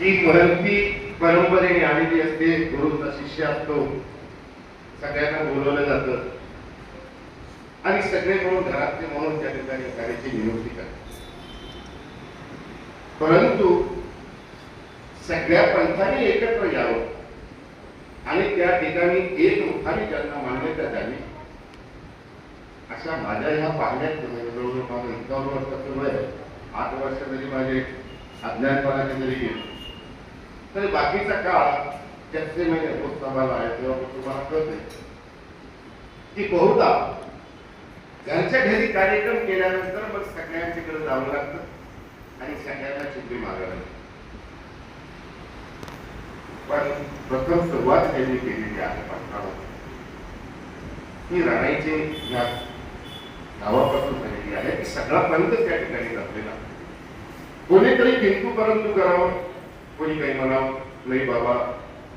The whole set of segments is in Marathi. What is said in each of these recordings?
ही महंती परंपरेने आलेली असते गुरुचा शिष्य असतो. सगळ्यांना बोलवलं जातं. आणि सगळे म्हणून घरातले म्हणून त्या ठिकाणी कार्याची नियुक्ती करतात. परंतु सगळ्या पंथांनी एकत्र यावं. आणि त्या ठिकाणी एक मुखाने त्यांना मान्यता द्यावी अशा माझ्या ह्या पाहण्यात जवळजवळ माझं एकावन्न वर्षाचं वय आठ वर्ष जरी माझे अज्ञानपणाचे जरी गेले तरी बाकीचा काळ त्याचे महिने म्हणजे पुस्तकाला आहे तेव्हा तुम्हाला कळते. की बहुधा घरच्या घरी कार्यक्रम केल्यानंतर मग सगळ्यांच्याकडे जावं लागतं आणि सगळ्यांना चिपी मागावी पण प्रथम सुरुवात त्यांनी केलेली आहे पटकावर ही राणाईचे या गावापासून झालेली आहे. की सगळा पंत त्या ठिकाणी जपलेला कोणीतरी किंतू परंतु करावं. कोणी काही म्हणावं नाही बाबा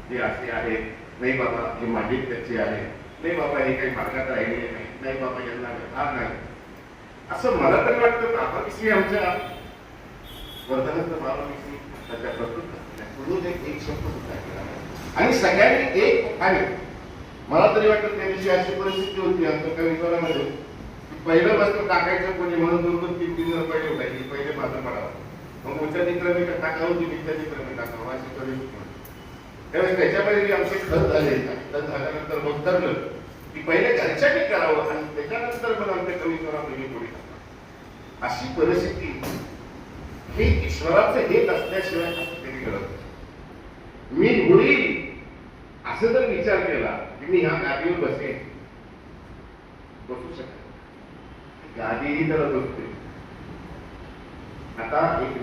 हे असे आहे. नाही बाबा हे मागित त्याचे आहे. नाही बाबा हे काही मार्गात राहिले नाही. नाही बाबा यांना व्यवहार नाही. असं मला तर वाटतं बाबाविषयी आमच्या वर्धनाचं बाबाविषयी त्याच्या प्रस्तुत म्हणून एक एक शब्द सुद्धा आणि सगळ्यांनी एक आणि मला तरी वाटतं त्या दिवशी अशी परिस्थिती होती आमच्या कवित्वामध्ये की पहिलं वस्त्र टाकायचं कोणी म्हणून दोन दोन तीन तीन जण पहिले उठायचे पहिले माझं पडावं. मग उच्चाधिक क्रमी टाकावं की नित्याची क्रमी टाकावं अशी परिस्थिती होती. त्यावेळेस त्याच्यामध्ये जे आमचे खत झाले खत झाल्यानंतर मग ठरलं की पहिले घरच्यांनी करावं आणि त्याच्यानंतर मग आमच्या कवित्वाला पहिले पुढे अशी परिस्थिती हे ईश्वराचं हेत असल्याशिवाय कधी घडत मी होईल असं जर विचार केला की मी ह्या गादीवर बसेन बसू शकत गादीही तर बसते. आता एक